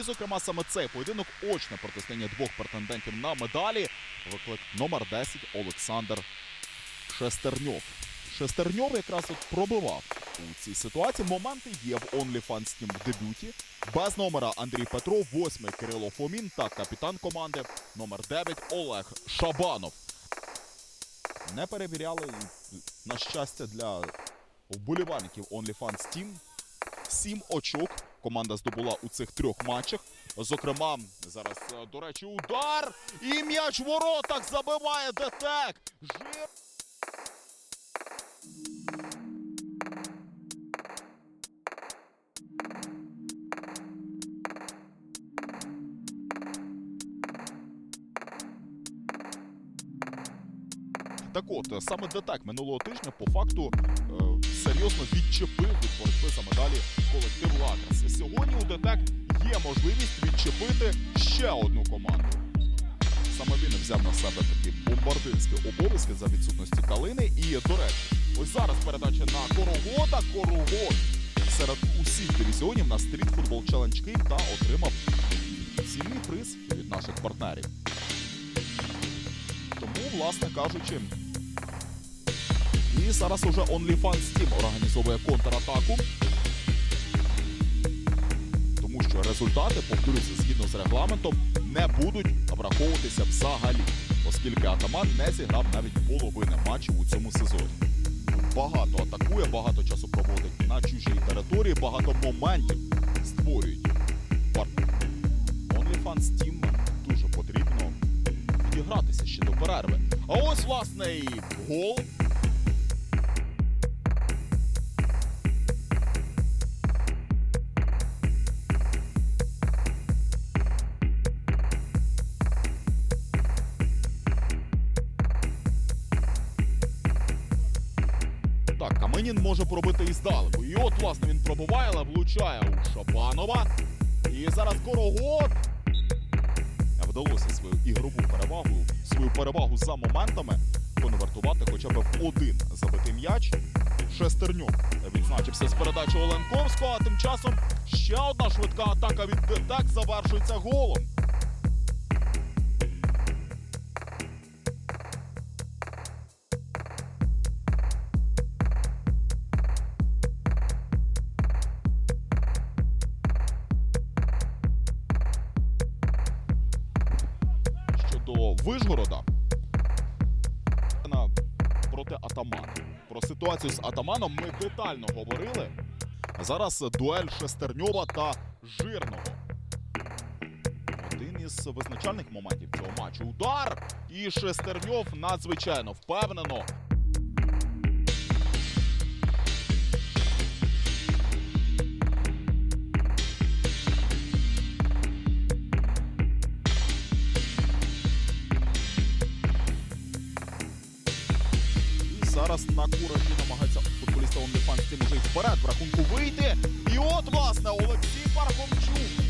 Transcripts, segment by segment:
І, зокрема, саме цей поєдинок очне протистояння двох претендентів на медалі. Виклик номер 10 Олександр Шестерньов. Шестерньов якраз от пробивав у цій ситуації. Моменти є в OnlyFans Team в дебюті. Без номера Андрій Петров, восьмий Кирило Фомін та капітан команди номер 9 Олег Шабанов. Не перевіряли, на щастя, для вболівальників OnlyFans Team. Сім очок команда здобула у цих трьох матчах. Зокрема, зараз, е, до речі, удар. І м'яч в воротах забиває ДТЕК. Жир... Так от, е, саме ДТЕК минулого тижня по факту е, серйозно відчепив від боротьби за медалі колектив Лакрес. Сьогодні у ДТЕК є можливість відчепити ще одну команду. Саме він взяв на себе такі бомбардирські обов'язки за відсутності калини. І, до речі, ось зараз передача на Корогода. Корогод серед усіх дивізіонів на стріт футбол Челендж Київ та отримав цінний приз від наших партнерів. Тому, власне кажучи, і зараз уже OnlyFans Team організовує контратаку. Результати, повторюся, згідно з регламентом, не будуть враховуватися взагалі, оскільки Атаман не зіграв навіть половини матчів у цьому сезоні. Багато атакує, багато часу проводить на чужій території, багато моментів створюють. партнери. OnlyFans Team дуже потрібно відігратися ще до перерви. А ось, власне, і гол. Так, може пробити і здалеку. І от, власне, він пробуває, але влучає у Шабанова. І зараз Корогод. Вдалося свою ігрову перевагу, свою перевагу за моментами конвертувати хоча б в один забитий м'яч. Шестернюк відзначився з передачі Оленковського, а тим часом ще одна швидка атака від ДТЕК завершується голом. Щодо Вишгорода проти Атамана. Про ситуацію з Атаманом ми детально говорили. Зараз дуель Шестерньова та Жирного. Один із визначальних моментів цього матчу. Удар! І Шестерньов надзвичайно впевнено. Зараз на і намагається футболіста OnlyFans цим уже вперед в рахунку вийти. І от, власне, Олексій Пархомчук.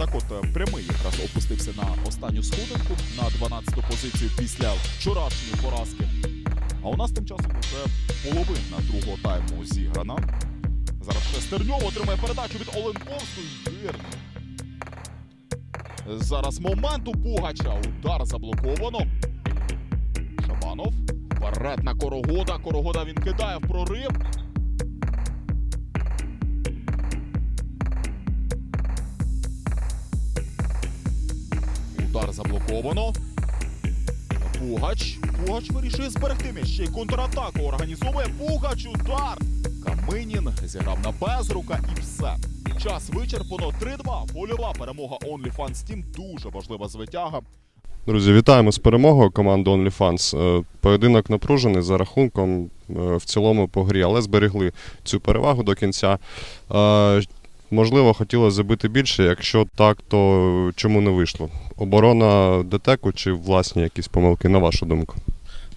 Так от е, прямий якраз опустився на останню сходинку на 12-ту позицію після вчорашньої поразки. А у нас тим часом вже половина другого тайму зіграна. Зараз Шестерньов отримає передачу від Оленковської. Жирно. Зараз момент у Пугача. Удар заблоковано. Шабанов. Вперед на Корогода. Корогода він кидає в прорив. Удар заблоковано. Пугач. Пугач вирішує зберегти м'яч. Ще й контратаку організовує Пугач. Удар. Каминін зіграв на безрука і все. Час вичерпано 3-2. Польова перемога OnlyFans Team. Дуже важлива звитяга. Друзі, вітаємо з перемогою команди OnlyFans. Е, Поєдинок напружений за рахунком е, в цілому по грі, але зберегли цю перевагу до кінця. Можливо, хотілося забити більше. Якщо так, то чому не вийшло? Оборона ДТЕКу чи власні якісь помилки, на вашу думку?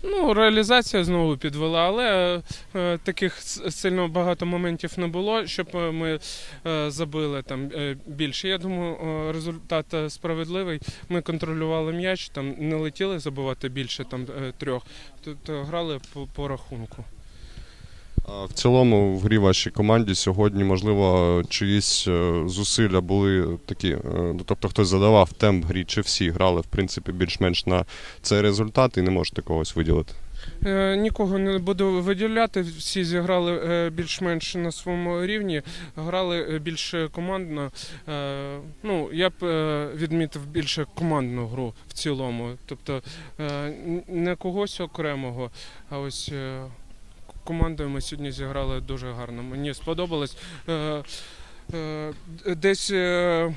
Ну, реалізація знову підвела, але е, таких сильно багато моментів не було, щоб е, ми е, забили там е, більше. Я думаю, результат е, справедливий. Ми контролювали м'яч, там не летіли забивати більше там е, трьох. Тут грали по, по рахунку. А В цілому в грі вашій команді сьогодні, можливо, чиїсь е, зусилля були такі. е, ну, Тобто хтось задавав темп грі, чи всі грали в принципі більш-менш на цей результат і не можете когось виділити. Е, Нікого не буду виділяти. Всі зіграли більш-менш на своєму рівні, грали більш командно. Ну, я б відмітив більше командну гру в цілому. Тобто не когось окремого, а ось командою ми сьогодні зіграли дуже гарно. Мені сподобалось. Е, е, Десь е,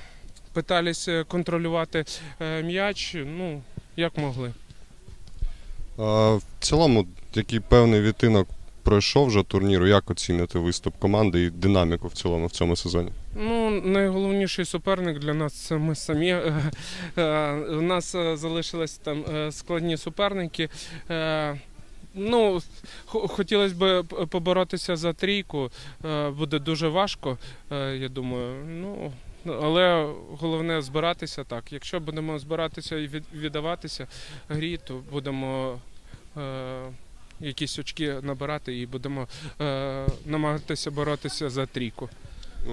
питались контролювати м'яч, ну, як могли. А, В цілому, який певний відтинок пройшов вже турніру, як оціните виступ команди і динаміку в цілому в цьому сезоні? Ну, найголовніший суперник для нас це ми самі. У нас залишились там складні суперники. Ну, хо- хотілося б поборотися за трійку. Е, Буде дуже важко, е, я думаю. Ну, але головне збиратися так. Якщо будемо збиратися і від- віддаватися грі, то будемо е, якісь очки набирати і будемо е, намагатися боротися за трійку.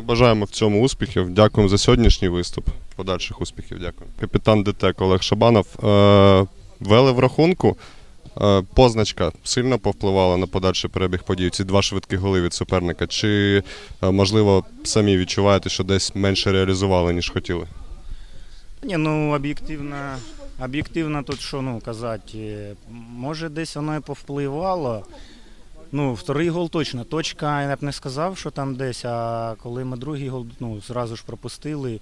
Бажаємо в цьому успіхів. Дякуємо за сьогоднішній виступ. Подальших успіхів. Дякую. Капітан ДТЕК Олег Шабанов. Е, вели в рахунку. Е, позначка сильно повпливала на подальший перебіг подій. Ці два швидкі голи від суперника. Чи е, можливо самі відчуваєте, що десь менше реалізували, ніж хотіли? Ні, ну об'єктивно, об'єктивно тут що ну казати, е, може десь воно і повпливало. Ну, вторий гол точно. Точка, я б не сказав, що там десь, а коли ми другий гол ну, зразу ж пропустили,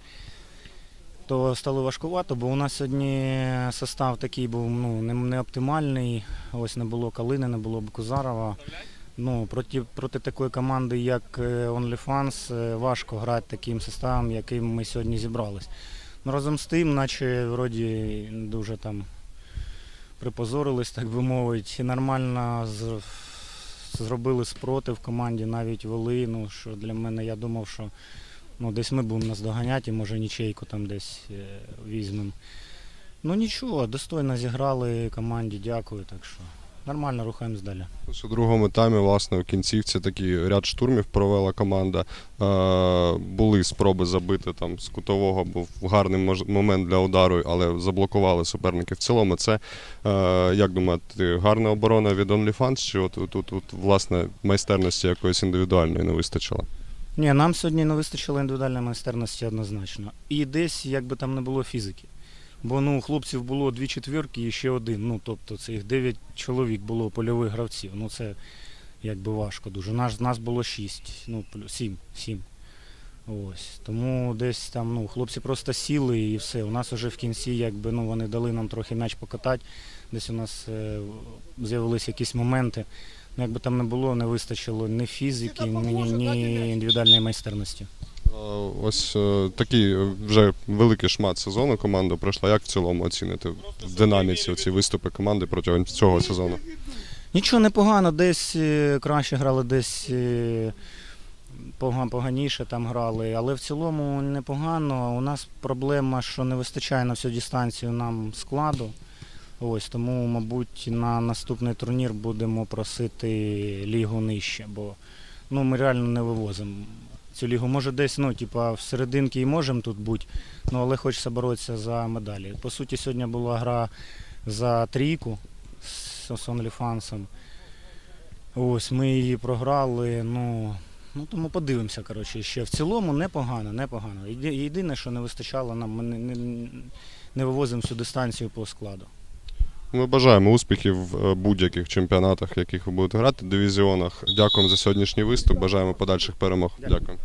то стало важкувато, бо у нас сьогодні состав такий був ну, не, оптимальний. Ось не було Калини, не було Бекузарова. Ну, проти, проти такої команди, як е, OnlyFans, е, важко грати таким составом, яким ми сьогодні зібрались. Ну, разом з тим, наче вроді дуже там припозорились, так би мовити, і нормально з, зробили спротив команді, навіть вели. Ну, що для мене я думав, що ну, десь ми будемо наздоганяти, і може нічейку там десь е, візьмемо. Ну нічого, достойно зіграли команді, дякую. Так що нормально рухаємось далі. У другому таймі, власне, у кінцівці такий ряд штурмів провела команда. Е, були спроби забити там з кутового, був гарний момент для удару, але заблокували суперники. В цілому, це е, як думаєте, гарна оборона від OnlyFans, чи от тут, власне майстерності якоїсь індивідуальної не вистачило? Ні, нам сьогодні не вистачило індивідуальної майстерності однозначно. І десь, як би там не було фізики. Бо ну, у хлопців було дві четвірки і ще один. Ну, тобто цих дев'ять чоловік було польових гравців. Ну це якби важко дуже. Нас, нас було шість, ну, сім, сім. Ось. Тому десь там ну, хлопці просто сіли і все. У нас вже в кінці, якби ну, вони дали нам трохи м'яч покатати. Десь у нас е, з'явилися якісь моменти. Ну, якби там не було, не вистачило ні фізики, ні, ні індивідуальної майстерності. Ось е, такий вже великий шмат сезону команда пройшла. Як в цілому оціните в динаміці ці виступи команди протягом цього сезону? Нічого непогано, десь е, краще грали, десь е, поганіше там грали, але в цілому непогано. У нас проблема, що не вистачає на всю дистанцію нам складу. Ось тому, мабуть, на наступний турнір будемо просити лігу нижче, бо ну, ми реально не вивозимо цю лігу. Може, десь ну, типа, в серединки і можемо тут бути, ну, але хочеться боротися за медалі. По суті, сьогодні була гра за трійку з OnlyFans. Ось ми її програли. Ну, ну тому подивимося. Коротше, ще в цілому непогано, непогано. Єдине, що не вистачало нам, ми не, не, не вивозимо всю дистанцію по складу. Ми бажаємо успіхів в е, будь-яких чемпіонатах, в яких ви будете грати, дивізіонах. Дякуємо за сьогоднішній виступ. Бажаємо подальших перемог. Дякую.